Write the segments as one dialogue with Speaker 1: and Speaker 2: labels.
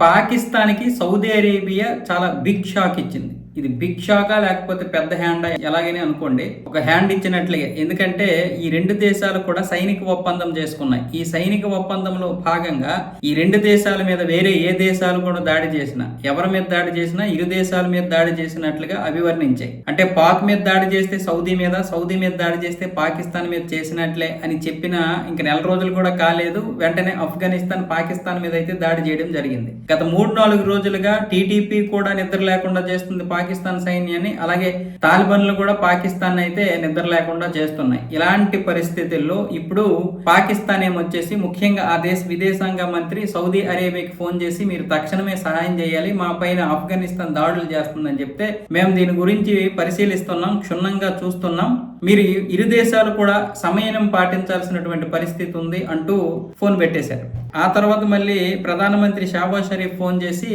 Speaker 1: పాకిస్తాన్కి Saudi Arabia చాలా big shock ఇచ్చింది. ఇది బిగ్ షాకా లేకపోతే పెద్ద హ్యాండ్ ఎలాగని అనుకోండి. ఒక హ్యాండ్ ఇచ్చినట్లుగా ఎందుకంటే ఈ రెండు దేశాలు కూడా సైనిక ఒప్పందం చేసుకున్నాయి. ఈ సైనిక ఒప్పందంలో భాగంగా ఈ రెండు దేశాల మీద వేరే ఏ దేశాలు కూడా దాడి చేసినా ఎవరి మీద దాడి చేసినా ఇరు దేశాల మీద దాడి చేసినట్లుగా అభివర్ణించాయి. అంటే పాక్ మీద దాడి చేస్తే సౌదీ మీద సౌదీ మీద దాడి చేస్తే పాకిస్తాన్ మీద చేసినట్లే అని చెప్పిన ఇంక నెల రోజులు కూడా కాలేదు. వెంటనే ఆఫ్ఘనిస్తాన్ పాకిస్తాన్ మీద అయితే దాడి చేయడం జరిగింది. గత మూడు నాలుగు రోజులుగా టీడీపీ కూడా నిద్ర లేకుండా చేస్తుంది పాకిస్తాన్ పాకిస్తాన్ సైన్యాన్ని అలాగే తాలిబన్లు కూడా పాకిస్తాన్ అయితే నిద్ర లేకుండా చేస్తున్నాయి. ఇలాంటి పరిస్థితుల్లో ఇప్పుడు పాకిస్తాన్ ఏమొచ్చేసి ముఖ్యంగా ఆ దేశ విదేశాంగ మంత్రి సౌదీ అరేబియాకి ఫోన్ చేసి మీరు తక్షణమే సహాయం చేయాలి మా పైన ఆఫ్ఘనిస్తాన్ దాడులు చేస్తుందని చెప్తే మేము దీని గురించి పరిశీలిస్తున్నాం క్షుణ్ణంగా చూస్తున్నాం. మీరు ఇరు దేశాలు కూడా సమయం పాటించాల్సినటువంటి పరిస్థితి ఉంది అంటూ ఫోన్ పెట్టేశారు. ఆ తర్వాత మళ్ళీ ప్రధానమంత్రి షాబాజ్ షరీఫ్ ఫోన్ చేసి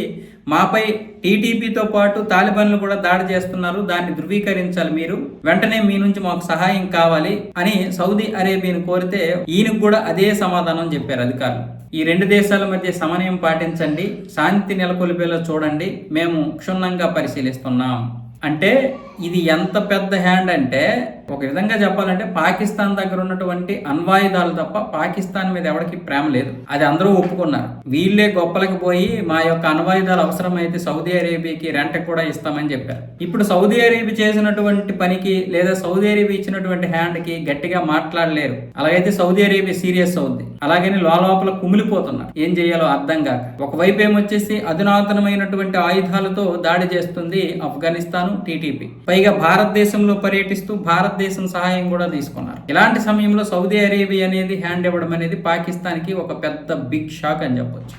Speaker 1: మాపై టీటీపీతో పాటు తాలిబాన్లు కూడా దాడి చేస్తున్నారు. దాన్ని ధృవీకరించాలి మీరు. వెంటనే మీ నుంచి మాకు సహాయం కావాలి అని సౌదీ అరేబియాను కోరితే ఈయనకు కూడా అదే సమాధానం చెప్పారు అధికారులు. ఈ రెండు దేశాల మధ్య సమన్వయం పాటించండి. శాంతి నెలకొల్పేలా చూడండి. మేము క్షుణ్ణంగా పరిశీలిస్తున్నాం. అంటే ఇది ఎంత పెద్ద హ్యాండ్ అంటే ఒక విధంగా చెప్పాలంటే పాకిస్తాన్ దగ్గర ఉన్నటువంటి అణ్వాయుధాలు తప్ప పాకిస్తాన్ మీద ఎవరికి ప్రేమ లేదు. అది అందరూ ఒప్పుకున్నారు. వీళ్ళే గొప్పలకి పోయి మా యొక్క అణ్వాయుధాలు అవసరమైతే సౌదీ అరేబియాకి రెంట్ కూడా ఇస్తామని చెప్పారు. ఇప్పుడు సౌదీ అరేబియా చేసినటువంటి పనికి లేదా సౌదీ అరేబియా ఇచ్చినటువంటి హ్యాండ్కి గట్టిగా మాట్లాడలేరు. అలాగైతే సౌదీ అరేబియా సీరియస్ అవుద్ది. అలాగని లోపల కుమిలిపోతున్నారు. ఏం చేయాలో అర్థం కాక. ఒకవైపు ఏమొచ్చేసి అధునాతనమైనటువంటి ఆయుధాలతో దాడి చేస్తుంది ఆఫ్ఘనిస్తాన్ టీటీపీ. పైగా భారతదేశంలో పర్యటిస్తూ భారతదేశం సహాయం కూడా తీసుకున్నారు. ఇలాంటి సమయంలో సౌదీ అరేబియా అనేది హ్యాండ్ ఇవ్వడం అనేది పాకిస్తాన్కి ఒక పెద్ద బిగ్ షాక్ అని చెప్పొచ్చు.